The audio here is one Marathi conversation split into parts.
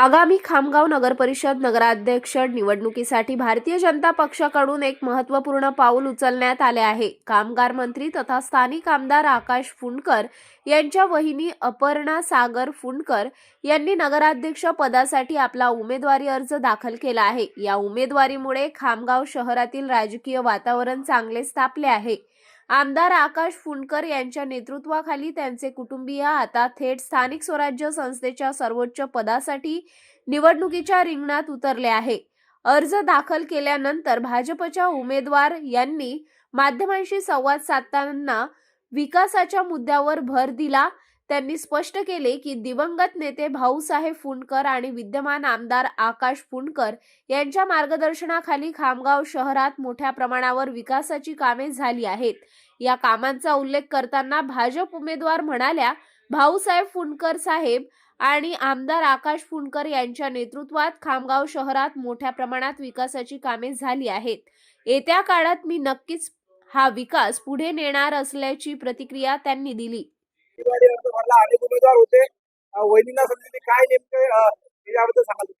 आगामी खामगाव नगरपरिषद नगराध्यक्ष निवडणुकीसाठी भारतीय जनता पक्षाकडून एक महत्त्वपूर्ण पाऊल उचलण्यात आले आहे. कामगार मंत्री तथा स्थानिक आमदार आकाश फुंडकर यांच्या वहिनी अपर्णा सागर फुंडकर यांनी नगराध्यक्ष पदासाठी आपला उमेदवारी अर्ज दाखल केला आहे. या उमेदवारीमुळे खामगाव शहरातील राजकीय वातावरण चांगले स्थापले आहे. आमदार आकाश फुंडकर यांच्या नेतृत्वाखाली त्यांचे कुटुंबीय आता थेट स्थानिक स्वराज्य संस्थेच्या सर्वोच्च पदासाठी निवडणुकीच्या रिंगणात उतरले आहे. अर्ज दाखल केल्यानंतर भाजपच्या उमेदवार यांनी माध्यमांशी संवाद साधताना विकासाच्या मुद्द्यावर भर दिला. त्यांनी स्पष्ट केले की दिवंगत नेते भाऊसाहेब फुंडकर आणि विद्यमान आमदार आकाश फुंडकर यांच्या मार्गदर्शनाखाली खामगाव शहरात मोठ्या प्रमाणावर विकासाची कामे झाली आहेत. या कामांचा उल्लेख करताना भाजप उमेदवार म्हणाल्या भाऊसाहेब फुंडकर साहेब आणि आमदार आकाश फुंडकर यांच्या नेतृत्वात खामगाव शहरात मोठ्या प्रमाणात विकासाची कामे झाली आहेत. येत्या काळात मी नक्कीच हा विकास पुढे नेणार असल्याची प्रतिक्रिया त्यांनी दिली. उमेदवारी अनेक उमेदवार होते. वहिनींना समजले काय नेमकं याबद्दल सांगा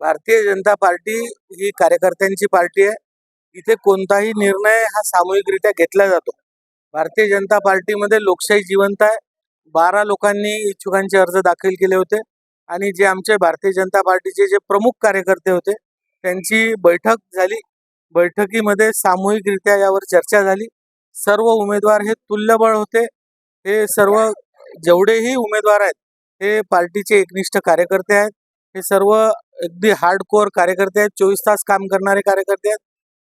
भारतीय जनता पार्टी ही कार्यकर्त्यांची पार्टी आहे. इथे कोणताही निर्णय हा सामूहिकरित्या घेतला जातो. भारतीय जनता पार्टीमध्ये लोकशाही जिवंत आहे. बारा लोकांनी इच्छुकांचे अर्ज दाखल केले होते. आणि जे आमचे भारतीय जनता पार्टीचे जे प्रमुख कार्यकर्ते होते त्यांची बैठक झाली. बैठकीमध्ये सामूहिकरित्या यावर चर्चा झाली. सर्व उमेदवार हे तुल्यबळ होते. हे सर्व जेवढेही उमेदवार आहेत हे पार्टीचे एकनिष्ठ कार्यकर्ते आहेत. हे सर्व अगदी हार्डकोअर कार्यकर्ते आहेत. चोवीस तास काम करणारे कार्यकर्ते आहेत.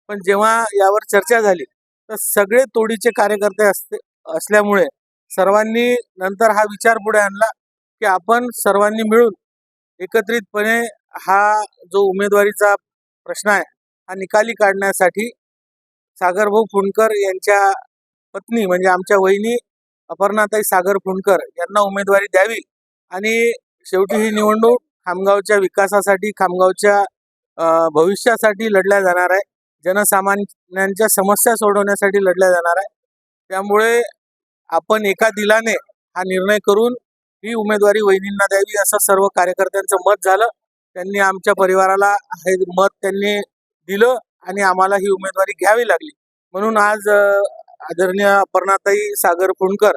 पण जेव्हा यावर चर्चा झाली तर सगळे तोडीचे कार्यकर्ते असते असल्यामुळे सर्वांनी नंतर हा विचार पुढे आणला की आपण सर्वांनी मिळून एकत्रितपणे हा जो उमेदवारीचा प्रश्न आहे हा निकाली काढण्यासाठी सागरभाऊ फुंडकर यांच्या पत्नी म्हणजे आमच्या वहिनी अपर्णाताई सागर फुंडकर यांना उमेदवारी द्यावी आणि शेवटी ही निवडणूक खामगावच्या विकासासाठी खामगावच्या भविष्यासाठी लढल्या जाणार आहे. जनसामान्यांच्या समस्या सोडवण्यासाठी लढल्या जाणार आहे. त्यामुळे आपण एका दिलाने हा निर्णय करून ही उमेदवारी वहिनींना द्यावी असं सर्व कार्यकर्त्यांचं मत झालं. त्यांनी आमच्या परिवाराला हे मत त्यांनी दिलं आणि आम्हाला ही उमेदवारी घ्यावी लागली. म्हणून आज आदरणीय अपर्णाताई सागर फुंडकर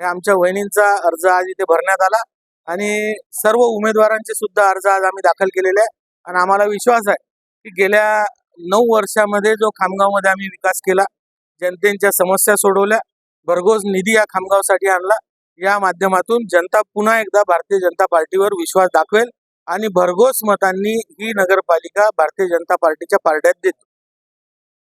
हे आमच्या वहिनींचा अर्ज आज इथे भरण्यात आला आणि सर्व उमेदवारांचे सुद्धा अर्ज आज आम्ही दाखल केलेले आहे. आणि आम्हाला विश्वास आहे की गेल्या नऊ वर्षामध्ये जो खामगावमध्ये आम्ही विकास केला जनतेच्या समस्या सोडवल्या भरघोस निधी या खामगावसाठी आणला या माध्यमातून जनता पुन्हा एकदा भारतीय जनता पार्टीवर विश्वास दाखवेल आणि भरघोस मतांनी ही नगरपालिका भारतीय जनता पार्टीच्या पारड्यात देते.